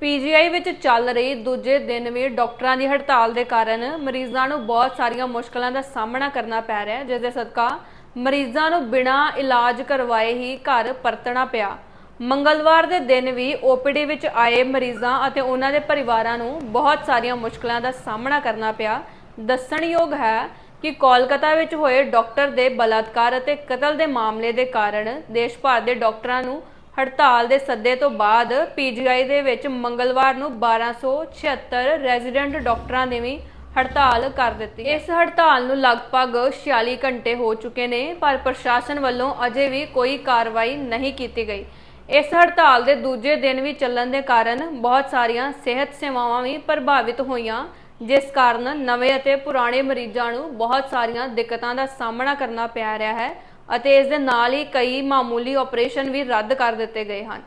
PGI ਵਿੱਚ ਚੱਲ ਰਹੀ ਦੂਜੇ ਦਿਨ ਵੀ ਡਾਕਟਰਾਂ ਦੀ ਹੜਤਾਲ ਦੇ ਕਾਰਨ ਮਰੀਜ਼ਾਂ ਨੂੰ ਬਹੁਤ ਸਾਰੀਆਂ ਮੁਸ਼ਕਲਾਂ ਦਾ ਸਾਹਮਣਾ ਕਰਨਾ ਪੈ ਰਿਹਾ ਹੈ, ਜਿਸ ਦੇ ਸਦਕਾ ਮਰੀਜ਼ਾਂ ਨੂੰ ਬਿਨਾਂ ਇਲਾਜ ਕਰਵਾਏ ਹੀ ਘਰ ਪਰਤਣਾ ਪਿਆ। ਮੰਗਲਵਾਰ ਦੇ ਦਿਨ ਵੀ ਓਪੀਡੀ ਵਿੱਚ ਆਏ ਮਰੀਜ਼ਾਂ ਅਤੇ ਉਹਨਾਂ ਦੇ ਪਰਿਵਾਰਾਂ ਨੂੰ ਬਹੁਤ ਸਾਰੀਆਂ ਮੁਸ਼ਕਲਾਂ ਦਾ ਸਾਹਮਣਾ ਕਰਨਾ ਪਿਆ। ਦੱਸਣਯੋਗ ਹੈ ਕਿ ਕੋਲਕਾਤਾ ਵਿੱਚ ਹੋਏ ਡਾਕਟਰ ਦੇ ਬਲਾਤਕਾਰ ਅਤੇ ਕਤਲ ਦੇ ਮਾਮਲੇ ਦੇ ਕਾਰਨ ਦੇਸ਼ ਭਰ ਦੇ ਡਾਕਟਰਾਂ ਨੂੰ ਹੜਤਾਲ ਦੇ ਸੱਦੇ ਤੋਂ ਬਾਅਦ ਪੀਜੀਆਈ ਦੇ ਵਿੱਚ ਮੰਗਲਵਾਰ ਨੂੰ 1276 ਰੈਜ਼ੀਡੈਂਟ ਡਾਕਟਰਾਂ ਨੇ ਵੀ ਹੜਤਾਲ ਕਰ ਦਿੱਤੀ ਇਸ ਹੜਤਾਲ ਨੂੰ ਲਗਭਗ 46 ਘੰਟੇ ਹੋ ਚੁੱਕੇ ਨੇ, ਪਰ ਪ੍ਰਸ਼ਾਸਨ ਵੱਲੋਂ ਅਜੇ ਵੀ ਕੋਈ ਕਾਰਵਾਈ ਨਹੀਂ ਕੀਤੀ ਗਈ। ਇਸ ਹੜਤਾਲ ਦੇ ਦੂਜੇ ਦਿਨ ਵੀ ਚੱਲਣ ਦੇ ਕਾਰਨ ਬਹੁਤ ਸਾਰੀਆਂ ਸਿਹਤ ਸੇਵਾਵਾਂ ਵੀ ਪ੍ਰਭਾਵਿਤ ਹੋਈਆਂ, ਜਿਸ ਕਾਰਨ ਨਵੇਂ ਅਤੇ ਪੁਰਾਣੇ ਮਰੀਜ਼ਾਂ ਨੂੰ ਬਹੁਤ ਸਾਰੀਆਂ ਦਿੱਕਤਾਂ ਦਾ ਸਾਹਮਣਾ ਕਰਨਾ ਪੈ ਰਿਹਾ ਹੈ। ਅਤੇ ਇਸ ਦੇ ਨਾਲ ਹੀ ਕਈ ਮਾਮੂਲੀ ਆਪਰੇਸ਼ਨ ਵੀ ਰੱਦ ਕਰ ਦਿੱਤੇ ਗਏ ਹਨ।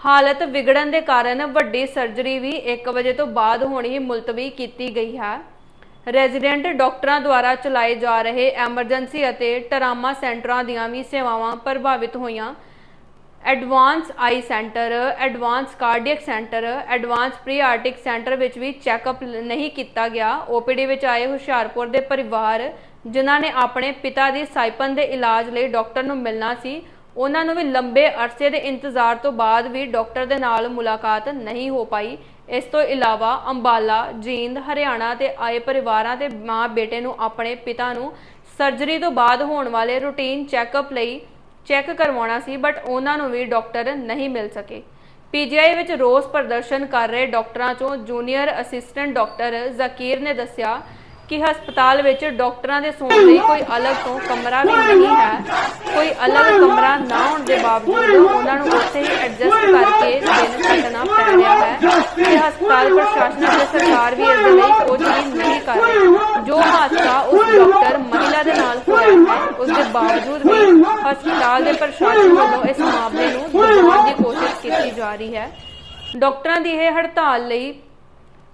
ਹਾਲਤ ਵਿਗੜਨ ਦੇ ਕਾਰਨ ਵੱਡੀ ਸਰਜਰੀ ਵੀ 1 ਵਜੇ ਤੋਂ ਬਾਅਦ ਹੋਣੀ ਮੁਲਤਵੀ ਕੀਤੀ ਗਈ ਹੈ। ਰੈਜ਼ੀਡੈਂਟ ਡਾਕਟਰਾਂ ਦੁਆਰਾ ਚਲਾਏ ਜਾ ਰਹੇ ਐਮਰਜੈਂਸੀ ਅਤੇ ਟਰਾਮਾ ਸੈਂਟਰਾਂ ਦੀਆਂ ਵੀ ਸੇਵਾਵਾਂ ਪ੍ਰਭਾਵਿਤ ਹੋਈਆਂ। Advance eye centre advance cardiac centre advance paediatric centre ਵਿੱਚ ਵੀ ਚੈੱਕਅਪ ਨਹੀਂ ਕੀਤਾ ਗਿਆ। ਓਪੀਡੀ ਵਿੱਚ ਆਏ ਹੁਸ਼ਿਆਰਪੁਰ ਦੇ ਪਰਿਵਾਰ ਜਿਨ੍ਹਾਂ ਨੇ ਆਪਣੇ ਪਿਤਾ ਦੀ ਸਾਈਪਨ ਦੇ ਇਲਾਜ ਲਈ ਡਾਕਟਰ ਨੂੰ ਮਿਲਣਾ ਸੀ, ਉਹਨਾਂ ਨੂੰ ਵੀ ਲੰਬੇ ਅਰਸੇ ਦੇ ਇੰਤਜ਼ਾਰ ਤੋਂ ਬਾਅਦ ਵੀ ਡਾਕਟਰ ਦੇ ਨਾਲ ਮੁਲਾਕਾਤ ਨਹੀਂ ਹੋ ਪਾਈ। ਇਸ ਤੋਂ ਇਲਾਵਾ ਅੰਬਾਲਾ, ਜੀਂਦ, ਹਰਿਆਣਾ ਤੇ ਆਏ ਪਰਿਵਾਰਾਂ ਦੇ ਮਾਂ ਬੇਟੇ ਨੂੰ ਆਪਣੇ ਪਿਤਾ ਨੂੰ ਸਰਜਰੀ ਤੋਂ ਬਾਅਦ ਹੋਣ ਵਾਲੇ ਰੂਟੀਨ ਚੈੱਕਅਪ ਲਈ ਚੈੱਕ ਕਰਵਾਉਣਾ ਸੀ, ਬਟ ਉਹਨਾਂ ਨੂੰ ਵੀ ਡਾਕਟਰ ਨਹੀਂ ਮਿਲ ਸਕੇ। ਪੀਜੀਆਈ ਵਿੱਚ ਰੋਸ ਪ੍ਰਦਰਸ਼ਨ ਕਰ ਰਹੇ ਡਾਕਟਰਾਂ ਚੋਂ ਜੂਨੀਅਰ ਅਸਿਸਟੈਂਟ ਡਾਕਟਰ ਜ਼ਕੀਰ ਨੇ ਦੱਸਿਆ ਕਿ ਹਸਪਤਾਲ ਵਿੱਚ ਡਾਕਟਰਾਂ ਦੇ ਸੌਣ ਲਈ ਕੋਈ ਅਲੱਗ ਤੋਂ ਕਮਰਾ ਵੀ ਨਹੀਂ ਹੈ। ਕੋਈ ਅਲੱਗ ਕਮਰਾ ਨਾ ਹੋਣ ਦੇ ਬਾਵਜੂਦ ਉਹਨਾਂ ਨੂੰ ਉੱਥੇ ਹੀ ਐਡਜਸਟ ਕਰਕੇ ਦਿਨ ਕੱਟਣਾ ਪੈ ਰਿਹਾ ਹੈ। ਤੇ ਹਸਪਤਾਲ ਪ੍ਰਸ਼ਾਸਨ ਅਤੇ ਸਰਕਾਰ ਵੀ ਇਸ ਦੇ ਲਈ ਕੁਝ ਵੀ ਨਹੀਂ ਕਰ ਰਹੀ। ਜੋ ਹਾਦਸਾ ਉਸ ਡਾਕਟਰ ਮਹਿਲਾ ਦੇ ਨਾਲ ਹੋਇਆ ਹੈ, ਉਸ ਦੇ ਬਾਵਜੂਦ ਵੀ ਹਸਪਤਾਲ ਦੇ ਪ੍ਰਸ਼ਾਸਨ ਵੱਲੋਂ ਇਸ ਮਾਮਲੇ ਨੂੰ ਦਬਾਉਣ ਦੀ ਕੋਸ਼ਿਸ਼ ਕੀਤੀ ਜਾ ਰਹੀ ਹੈ। ਡਾਕਟਰਾਂ ਦੀ ਇਹ ਹੜਤਾਲ ਲਈ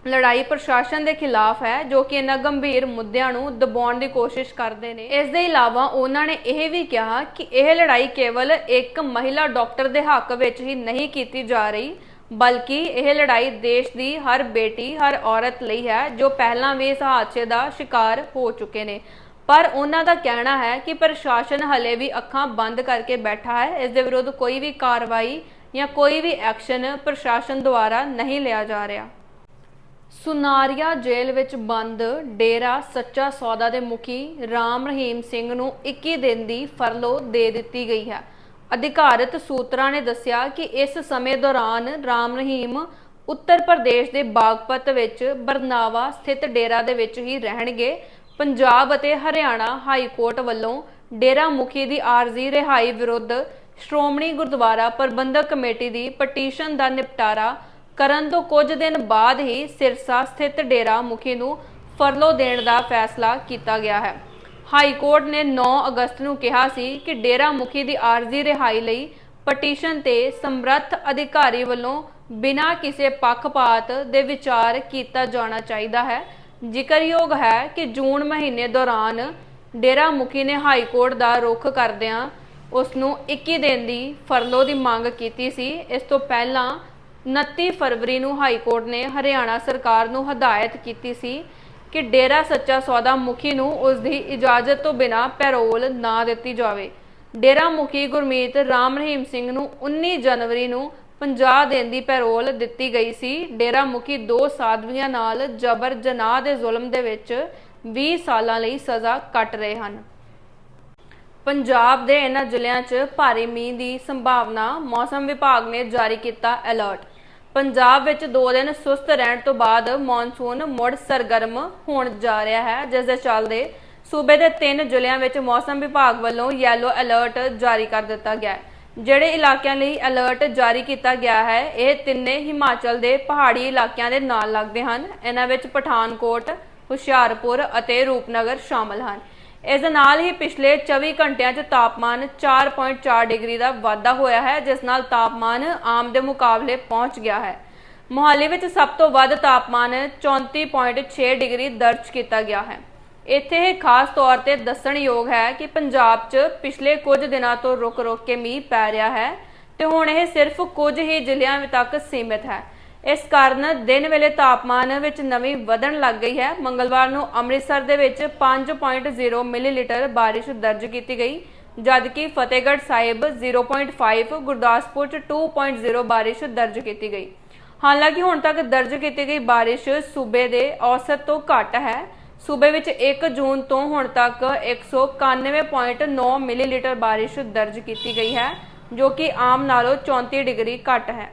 ਲੜਾਈ ਪ੍ਰਸ਼ਾਸਨ ਦੇ ਖਿਲਾਫ ਹੈ, ਜੋ ਕਿ ਇਹਨਾਂ ਗੰਭੀਰ ਮੁੱਦਿਆਂ ਨੂੰ ਦਬਾਉਣ ਦੀ ਕੋਸ਼ਿਸ਼ ਕਰਦੇ ਨੇ। ਇਸ ਦੇ ਇਲਾਵਾ ਉਹਨਾਂ ਨੇ ਇਹ ਵੀ ਕਿਹਾ ਕਿ ਇਹ ਲੜਾਈ ਕੇਵਲ ਇੱਕ ਮਹਿਲਾ ਡਾਕਟਰ ਦੇ ਹੱਕ ਵਿੱਚ ਹੀ ਨਹੀਂ ਕੀਤੀ ਜਾ ਰਹੀ, ਬਲਕਿ ਇਹ ਲੜਾਈ ਦੇਸ਼ ਦੀ ਹਰ ਬੇਟੀ, ਹਰ ਔਰਤ ਲਈ ਹੈ, ਜੋ ਪਹਿਲਾਂ ਵੀ ਇਸ ਹਾਦਸੇ ਦਾ ਸ਼ਿਕਾਰ ਹੋ ਚੁੱਕੇ ਨੇ। ਪਰ ਉਹਨਾਂ ਦਾ ਕਹਿਣਾ ਹੈ ਕਿ ਪ੍ਰਸ਼ਾਸਨ ਹਲੇ ਵੀ ਅੱਖਾਂ ਬੰਦ ਕਰਕੇ ਬੈਠਾ ਹੈ। ਇਸ ਦੇ ਵਿਰੁੱਧ ਕੋਈ ਵੀ ਕਾਰਵਾਈ ਜਾਂ ਕੋਈ ਵੀ ਐਕਸ਼ਨ ਪ੍ਰਸ਼ਾਸਨ ਦੁਆਰਾ ਨਹੀਂ ਲਿਆ ਜਾ ਰਿਹਾ। ਸੁਨਾਰੀਆ ਜੇਲ੍ਹ ਵਿੱਚ ਬੰਦ ਡੇਰਾ ਸੱਚਾ ਸੌਦਾ ਦੇ ਮੁਖੀ ਰਾਮ ਰਹੀਮ ਸਿੰਘ ਨੂੰ 21 ਦਿਨ ਦੀ ਫਰਲੋ ਦੇ ਦਿੱਤੀ ਗਈ ਹੈ। ਅਧਿਕਾਰਤ ਸੂਤਰਾਂ ਨੇ ਦੱਸਿਆ ਕਿ ਇਸ ਸਮੇਂ ਦੌਰਾਨ ਰਾਮ ਰਹੀਮ ਉੱਤਰ ਪ੍ਰਦੇਸ਼ ਦੇ ਬਾਗਪਤ ਵਿੱਚ ਬਰਨਾਵਾ ਸਥਿਤ ਡੇਰਾ ਦੇ ਵਿੱਚ ਹੀ ਰਹਿਣਗੇ। ਪੰਜਾਬ ਅਤੇ ਹਰਿਆਣਾ ਹਾਈ ਕੋਰਟ ਵੱਲੋਂ ਡੇਰਾ ਮੁਖੀ ਦੀ ਆਰਜ਼ੀ ਰਿਹਾਈ ਵਿਰੁੱਧ ਸ਼੍ਰੋਮਣੀ ਗੁਰਦੁਆਰਾ ਪ੍ਰਬੰਧਕ ਕਮੇਟੀ ਦੀ ਪਟੀਸ਼ਨ ਦਾ ਨਿਪਟਾਰਾ ਕਰਨ ਤੋਂ ਕੁਝ ਦਿਨ ਬਾਅਦ ਹੀ ਸਿਰਸਾ ਸਥਿਤ ਡੇਰਾ ਮੁਖੀ ਨੂੰ ਫਰਲੋ ਦੇਣ ਦਾ ਫੈਸਲਾ ਕੀਤਾ ਗਿਆ ਹੈ। ਹਾਈ ਕੋਰਟ ਨੇ 9 ਅਗਸਤ ਨੂੰ ਕਿਹਾ ਸੀ ਕਿ ਡੇਰਾ ਮੁਖੀ ਦੀ ਆਰਜ਼ੀ ਰਿਹਾਈ ਲਈ ਪਟੀਸ਼ਨ ਤੇ ਸਮਰੱਥ ਅਧਿਕਾਰੀ ਵੱਲੋਂ ਬਿਨਾਂ ਕਿਸੇ ਪੱਖਪਾਤ ਦੇ ਵਿਚਾਰ ਕੀਤਾ ਜਾਣਾ ਚਾਹੀਦਾ ਹੈ। ਜ਼ਿਕਰਯੋਗ ਹੈ ਕਿ ਜੂਨ ਮਹੀਨੇ ਦੌਰਾਨ ਡੇਰਾ ਮੁਖੀ ਨੇ ਹਾਈ ਕੋਰਟ ਦਾ ਰੁਖ ਕਰਦਿਆਂ ਉਸ ਨੂੰ 21 ਦਿਨ ਦੀ ਫਰਲੋ ਦੀ ਮੰਗ ਕੀਤੀ ਸੀ। ਇਸ ਤੋਂ ਪਹਿਲਾਂ 29 ਫਰਵਰੀ ਨੂੰ ਹਾਈ ਕੋਰਟ ਨੇ ਹਰਿਆਣਾ ਸਰਕਾਰ ਨੂੰ ਹਦਾਇਤ ਕੀਤੀ ਸੀ ਕਿ ਡੇਰਾ ਸੱਚਾ ਸੌਦਾ ਮੁਖੀ ਨੂੰ ਉਸ ਦੀ ਇਜਾਜ਼ਤ ਤੋਂ ਬਿਨਾਂ ਪੈਰੋਲ ਨਾ ਦਿੱਤੀ ਜਾਵੇ। ਡੇਰਾ ਮੁਖੀ ਗੁਰਮੀਤ ਰਾਮ ਰਹੀਮ ਸਿੰਘ ਨੂੰ 19 ਜਨਵਰੀ ਨੂੰ 50 ਦਿਨ ਦੀ ਪੈਰੋਲ ਦਿੱਤੀ ਗਈ ਸੀ। ਡੇਰਾ ਮੁਖੀ ਦੋ ਸਾਧਵੀਆਂ ਨਾਲ ਜਬਰ ਜਨਾਹ ਦੇ ਜ਼ੁਲਮ ਦੇ ਵਿੱਚ 20 ਸਾਲਾਂ ਲਈ ਸਜ਼ਾ ਕੱਟ ਰਹੇ ਹਨ। ਪੰਜਾਬ ਦੇ ਇਹਨਾਂ ਜ਼ਿਲ੍ਹਿਆਂ 'ਚ ਭਾਰੀ ਮੀਂਹ ਦੀ ਸੰਭਾਵਨਾ ਮੌਸਮ ਵਿਭਾਗ ਨੇ ਜਾਰੀ ਕੀਤਾ ਅਲਰਟ। ਪੰਜਾਬ ਵਿੱਚ 2 ਦਿਨ ਸੁਸਤ ਰਹਿਣ ਤੋਂ ਬਾਅਦ ਮੌਨਸੂਨ ਮੁੜ ਸਰਗਰਮ ਹੋਣ ਜਾ ਰਿਹਾ ਹੈ, ਜਿਸ ਦੇ ਚੱਲਦੇ ਸੂਬੇ ਦੇ ਤਿੰਨ ਜ਼ਿਲ੍ਹਿਆਂ ਵਿੱਚ ਮੌਸਮ ਵਿਭਾਗ ਵੱਲੋਂ ਯੈਲੋ ਅਲਰਟ ਜਾਰੀ ਕਰ ਦਿੱਤਾ ਗਿਆ ਹੈ। ਜਿਹੜੇ ਇਲਾਕਿਆਂ ਲਈ ਅਲਰਟ ਜਾਰੀ ਕੀਤਾ ਗਿਆ ਹੈ, ਇਹ ਤਿੰਨੇ ਹਿਮਾਚਲ ਦੇ ਪਹਾੜੀ ਇਲਾਕਿਆਂ ਦੇ ਨਾਲ ਲੱਗਦੇ ਹਨ। ਇਹਨਾਂ ਵਿੱਚ ਪਠਾਨਕੋਟ, ਹੁਸ਼ਿਆਰਪੁਰ ਅਤੇ ਰੂਪਨਗਰ ਸ਼ਾਮਲ ਹਨ। ਇਸ ਦੇ ਨਾਲ ਹੀ ਪਿਛਲੇ 24 ਘੰਟਿਆਂ 'ਚ ਤਾਪਮਾਨ 4.4 ਡਿਗਰੀ ਦਾ ਵਾਧਾ ਹੋਇਆ ਹੈ, ਜਿਸ ਨਾਲ ਤਾਪਮਾਨ ਆਮ ਦੇ ਮੁਕਾਬਲੇ ਪਹੁੰਚ ਗਿਆ ਹੈ। ਮੋਹਾਲੀ ਵਿੱਚ ਸਭ ਤੋਂ ਵੱਧ ਤਾਪਮਾਨ 34.6 ਡਿਗਰੀ ਦਰਜ ਕੀਤਾ ਗਿਆ ਹੈ। ਇੱਥੇ ਇਹ ਖਾਸ ਤੌਰ ਤੇ ਦੱਸਣਯੋਗ ਹੈ ਕਿ ਪੰਜਾਬ 'ਚ ਪਿਛਲੇ ਕੁਝ ਦਿਨਾਂ ਤੋਂ ਰੁਕ-ਰੁਕ ਕੇ ਮੀਂਹ ਪੈ ਰਿਹਾ ਹੈ ਤੇ ਹੁਣ ਇਹ ਸਿਰਫ ਕੁਝ ਹੀ ਜ਼ਿਲ੍ਹਿਆਂ ਤੱਕ ਸੀਮਿਤ ਹੈ। ਇਸ ਕਾਰਨ ਦਿਨ ਵੇਲੇ ਤਾਪਮਾਨ ਵਿੱਚ ਨਵੀਂ ਵਧਣ ਲੱਗ ਗਈ ਹੈ। ਮੰਗਲਵਾਰ ਨੂੰ ਅੰਮ੍ਰਿਤਸਰ ਦੇ ਵਿੱਚ 5.0 ਮਿਲੀਲੀਟਰ ਬਾਰਿਸ਼ ਦਰਜ ਕੀਤੀ ਗਈ, ਜਦਕਿ ਫਤਿਹਗੜ੍ਹ ਸਾਹਿਬ 0.5 ਗੁਰਦਾਸਪੁਰ ਚ 2.0 ਬਾਰਿਸ਼ ਦਰਜ ਕੀਤੀ ਗਈ। ਹਾਲਾਂਕਿ ਹੁਣ ਤੱਕ ਦਰਜ ਕੀਤੀ ਗਈ ਬਾਰਿਸ਼ ਸੂਬੇ ਦੇ ਔਸਤ ਤੋਂ ਘੱਟ ਹੈ। ਸੂਬੇ ਵਿੱਚ 1 ਜੂਨ ਤੋਂ ਹੁਣ ਤੱਕ 191.9 ਮਿਲੀਲੀਟਰ ਬਾਰਿਸ਼ ਦਰਜ ਕੀਤੀ ਗਈ ਹੈ, ਜੋ ਕਿ ਆਮ ਨਾਲੋਂ 34 ਡਿਗਰੀ ਘੱਟ ਹੈ।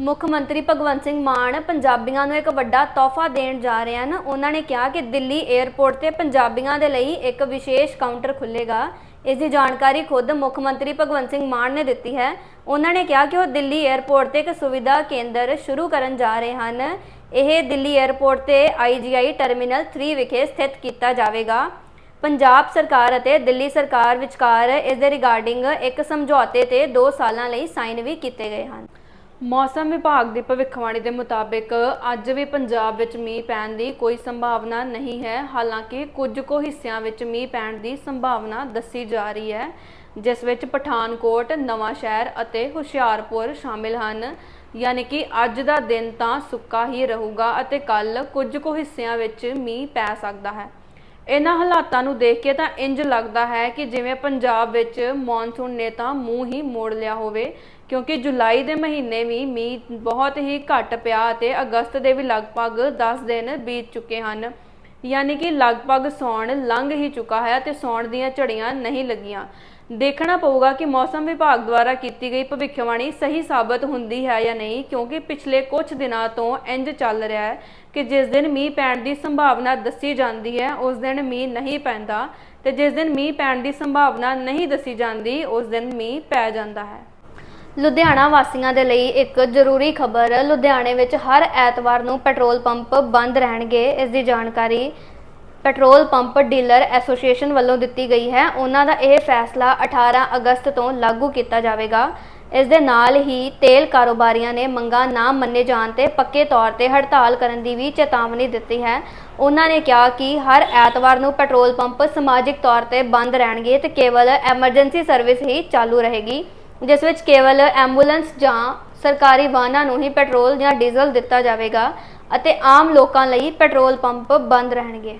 ਮੁੱਖ ਮੰਤਰੀ ਭਗਵੰਤ ਸਿੰਘ ਮਾਨ ਪੰਜਾਬੀਆਂ ਨੂੰ ਇੱਕ ਵੱਡਾ ਤੋਹਫਾ ਦੇਣ ਜਾ ਰਹੇ ਹਨ। ਉਹਨਾਂ ਨੇ ਕਿਹਾ ਕਿ ਦਿੱਲੀ 에ਅਰਪੋਰਟ ਤੇ ਪੰਜਾਬੀਆਂ ਦੇ ਲਈ ਇੱਕ ਵਿਸ਼ੇਸ਼ ਕਾਊਂਟਰ ਖੁੱਲੇਗਾ ਇਸ ਦੀ ਜਾਣਕਾਰੀ ਖੁਦ ਮੁੱਖ ਮੰਤਰੀ ਭਗਵੰਤ ਸਿੰਘ ਮਾਨ ਨੇ ਦਿੱਤੀ ਹੈ। ਉਹਨਾਂ ਨੇ ਕਿਹਾ ਕਿ ਉਹ ਦਿੱਲੀ 에ਅਰਪੋਰਟ ਤੇ ਇੱਕ ਸੁਵਿਧਾ ਕੇਂਦਰ ਸ਼ੁਰੂ ਕਰਨ ਜਾ ਰਹੇ ਹਨ। ਇਹ ਦਿੱਲੀ 에ਅਰਪੋਰਟ ਤੇ ਆਈਜੀਆਈ ਟਰਮੀਨਲ 3 ਵਿਖੇ ਸਥਿਤ ਕੀਤਾ ਜਾਵੇਗਾ। ਪੰਜਾਬ ਸਰਕਾਰ ਅਤੇ ਦਿੱਲੀ ਸਰਕਾਰ ਵਿਚਕਾਰ ਇਸ ਦੇ ਰਿਗਾਰਡਿੰਗ ਇੱਕ ਸਮਝੌਤੇ ਤੇ 2 ਸਾਲਾਂ ਲਈ ਸਾਈਨ ਵੀ ਕੀਤੇ ਗਏ ਹਨ। ਮੌਸਮ ਵਿਭਾਗ ਦੀ ਭਵਿੱਖਬਾਣੀ ਦੇ ਮੁਤਾਬਿਕ ਅੱਜ ਵੀ ਪੰਜਾਬ ਵਿੱਚ ਮੀਂਹ ਪੈਣ ਦੀ ਕੋਈ ਸੰਭਾਵਨਾ ਨਹੀਂ ਹੈ। ਹਾਲਾਂਕਿ ਕੁਝ ਕੁ ਹਿੱਸਿਆਂ ਵਿੱਚ ਮੀਂਹ ਪੈਣ ਦੀ ਸੰਭਾਵਨਾ ਦੱਸੀ ਜਾ ਰਹੀ ਹੈ, ਜਿਸ ਵਿੱਚ ਪਠਾਨਕੋਟ, ਨਵਾਂ ਸ਼ਹਿਰ ਅਤੇ ਹੁਸ਼ਿਆਰਪੁਰ ਸ਼ਾਮਿਲ ਹਨ। ਯਾਨੀ ਕਿ ਅੱਜ ਦਾ ਦਿਨ ਤਾਂ ਸੁੱਕਾ ਹੀ ਰਹੂਗਾ ਅਤੇ ਕੱਲ ਕੁਝ ਕੁ ਹਿੱਸਿਆਂ ਵਿੱਚ ਮੀਂਹ ਪੈ ਸਕਦਾ ਹੈ। ਇਹਨਾਂ ਹਾਲਾਤਾਂ ਨੂੰ ਦੇਖ ਕੇ ਤਾਂ ਇੰਜ ਲੱਗਦਾ ਹੈ ਕਿ ਜਿਵੇਂ ਪੰਜਾਬ ਵਿੱਚ ਮੌਨਸੂਨ ਨੇ ਤਾਂ ਮੂੰਹ ਹੀ ਮੋੜ ਲਿਆ ਹੋਵੇ, ਕਿਉਂਕਿ ਜੁਲਾਈ ਦੇ ਮਹੀਨੇ ਵੀ ਮੀਂਹ ਬਹੁਤ ਹੀ ਘੱਟ ਪਿਆ ਅਤੇ ਅਗਸਤ ਦੇ ਵੀ ਲਗਭਗ 10 ਦਿਨ ਬੀਤ ਚੁੱਕੇ ਹਨ। ਯਾਨੀ ਕਿ ਲਗਭਗ ਸੌਣ ਲੰਘ ਹੀ ਚੁੱਕਾ ਹੈ ਤੇ ਸੌਣ ਦੀਆਂ ਝੜੀਆਂ ਨਹੀਂ ਲੱਗੀਆਂ। ਦੇਖਣਾ ਪਊਗਾ ਕਿ ਮੌਸਮ ਵਿਭਾਗ ਦੁਆਰਾ ਕੀਤੀ ਗਈ ਭਵਿੱਖਬਾਣੀ ਸਹੀ ਸਾਬਤ ਹੁੰਦੀ ਹੈ ਜਾਂ ਨਹੀਂ, ਕਿਉਂਕਿ ਪਿਛਲੇ ਕੁਝ ਦਿਨਾਂ ਤੋਂ ਇੰਜ ਚੱਲ ਰਿਹਾ ਹੈ ਕਿ ਜਿਸ ਦਿਨ ਮੀਂਹ ਪੈਣ ਦੀ ਸੰਭਾਵਨਾ ਦੱਸੀ ਜਾਂਦੀ ਹੈ, ਉਸ ਦਿਨ ਮੀਂਹ ਨਹੀਂ ਪੈਂਦਾ ਤੇ ਜਿਸ ਦਿਨ ਮੀਂਹ ਪੈਣ ਦੀ ਸੰਭਾਵਨਾ ਨਹੀਂ ਦੱਸੀ ਜਾਂਦੀ, ਉਸ ਦਿਨ ਮੀਂਹ ਪੈ ਜਾਂਦਾ ਹੈ। ਲੁਧਿਆਣਾ ਵਾਸੀਆਂ ਦੇ ਲਈ ਇੱਕ ਜ਼ਰੂਰੀ ਖਬਰ, ਲੁਧਿਆਣੇ ਵਿੱਚ ਹਰ ਐਤਵਾਰ ਨੂੰ ਪੈਟਰੋਲ ਪੰਪ ਬੰਦ ਰਹਿਣਗੇ। ਇਸ ਦੀ ਜਾਣਕਾਰੀ ਪੈਟਰੋਲ ਪੰਪ ਡੀਲਰ ਐਸੋਸੀਏਸ਼ਨ ਵੱਲੋਂ ਦਿੱਤੀ ਗਈ ਹੈ। ਉਹਨਾਂ ਦਾ ਇਹ ਫੈਸਲਾ 18 ਅਗਸਤ ਤੋਂ ਲਾਗੂ ਕੀਤਾ ਜਾਵੇਗਾ। ਇਸ ਦੇ ਨਾਲ ਹੀ ਤੇਲ ਕਾਰੋਬਾਰੀਆਂ ਨੇ ਮੰਗਾਂ ਨਾ ਮੰਨੇ ਜਾਣ ਤੇ ਪੱਕੇ ਤੌਰ ਤੇ ਹੜਤਾਲ ਕਰਨ ਦੀ ਵੀ ਚੇਤਾਵਨੀ ਦਿੱਤੀ ਹੈ। ਉਹਨਾਂ ਨੇ ਕਿਹਾ ਕਿ ਹਰ ਐਤਵਾਰ ਨੂੰ ਪੈਟਰੋਲ ਪੰਪ ਸਮਾਜਿਕ ਤੌਰ ਤੇ ਬੰਦ ਰਹਿਣਗੇ ਤੇ ਕੇਵਲ ਐਮਰਜੈਂਸੀ ਸਰਵਿਸ ਹੀ ਚਾਲੂ ਰਹੇਗੀ। ਜਿਸ ਵਿੱਚ ਕੇਵਲ ਐਂਬੂਲੈਂਸ ਜਾਂ ਸਰਕਾਰੀ ਵਾਹਨਾਂ ਨੂੰ ਹੀ ਪੈਟਰੋਲ ਜਾਂ ਡੀਜ਼ਲ ਦਿੱਤਾ ਜਾਵੇਗਾ ਅਤੇ ਆਮ ਲੋਕਾਂ ਲਈ ਪੈਟਰੋਲ ਪੰਪ ਬੰਦ ਰਹਿਣਗੇ।